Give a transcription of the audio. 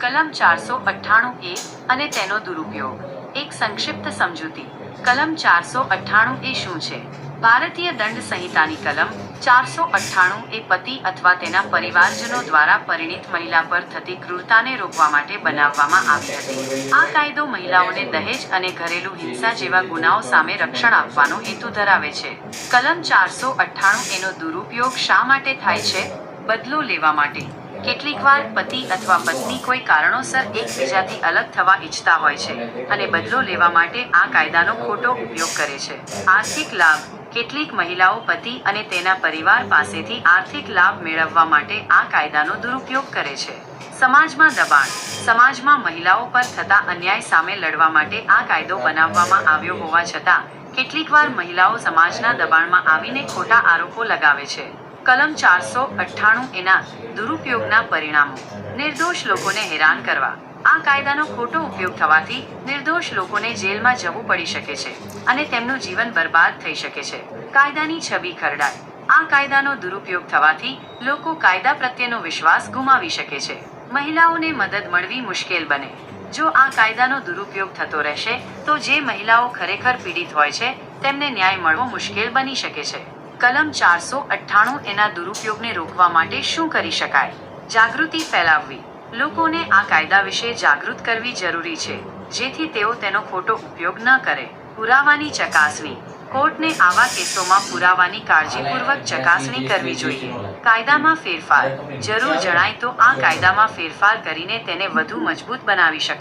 કલમ ચારસો અઠ્ઠાણું એ અને તેનો દુરુપયોગ. એક સંક્ષિપ્ત સમજૂતી. કલમ ચારસો અઠ્ઠાણું એ શું છે? ભારતીય દંડ સંહિતાની કલમ ચારસો અઠ્ઠાણું એ પતિ અથવા તેના પરિવારજનો દ્વારા પરિણિત મહિલા પર થતી ક્રૂરતાને રોકવા માટે બનાવવામાં આવી હતી. આ કાયદો મહિલાઓને દહેજ અને ઘરેલુ હિંસા જેવા ગુનાઓ સામે રક્ષણ આપવાનો હેતુ ધરાવે છે. કલમ ચારસો અઠ્ઠાણું એનો દુરુપયોગ શા માટે થાય છે? બદલો લેવા માટે. કેટલીકવાર પતિ અથવા પત્ની કોઈ કારણોસર એકબીજાથી અલગ થવા ઈચ્છતા હોય છે અને બદલો લેવા માટે આ કાયદાનો ખોટો ઉપયોગ કરે છે. આર્થિક લાભ. કેટલીક મહિલાઓ પતિ અને તેના પરિવાર પાસેથી આર્થિક લાભ મેળવવા માટે આ કાયદાનો દુરુપયોગ કરે છે. સમાજમાં દબાણ. સમાજમાં મહિલાઓ પર થતા અન્યાય સામે લડવા માટે આ કાયદો બનાવવામાં આવ્યો હોવા છતાં, કેટલીકવાર મહિલાઓ સમાજના દબાણમાં આવીને ખોટા આરોપો લગાવે છે. કલમ ચારસો અઠ્ઠાણું એના દુરુપયોગના પરિણામો. નિર્દોષ લોકોને હેરાન કરવા. આ કાયદાનો ખોટો ઉપયોગ થવાથી નિર્દોષ લોકોને જેલમાં જવું પડી શકે છે અને તેમનું જીવન બરબાદ થઈ શકે છે. કાયદાની છબી ખરડાય. આ કાયદાનો દુરુપયોગ થવાથી લોકો કાયદા પ્રત્યેનો વિશ્વાસ ગુમાવી શકે છે. મહિલાઓને મદદ મળવી મુશ્કેલ બને. જો આ કાયદાનો દુરુપયોગ થતો રહેશે, તો જે મહિલાઓ ખરેખર પીડિત હોય છે, તેમને ન્યાય મળવો મુશ્કેલ બની શકે છે. કલમ ચારસો અઠ્ઠાણું એના દુરુપયોગને રોકવા માટે શું કરી શકાય? જાગૃતિ ફેલાવવી. લોકોને આ કાયદા વિશે જાગૃત કરવી જરૂરી છે, જેથી તેઓ તેનો ખોટો ઉપયોગ ન કરે. પુરાવાની ચકાસણી. કોર્ટને આવા કેસોમાં પુરાવાની કાળજીપૂર્વક ચકાસણી કરવી જોઈએ. કાયદામાં ફેરફાર. જરૂર જણાય તો આ કાયદામાં ફેરફાર કરીને તેને વધુ મજબૂત બનાવી શકાય.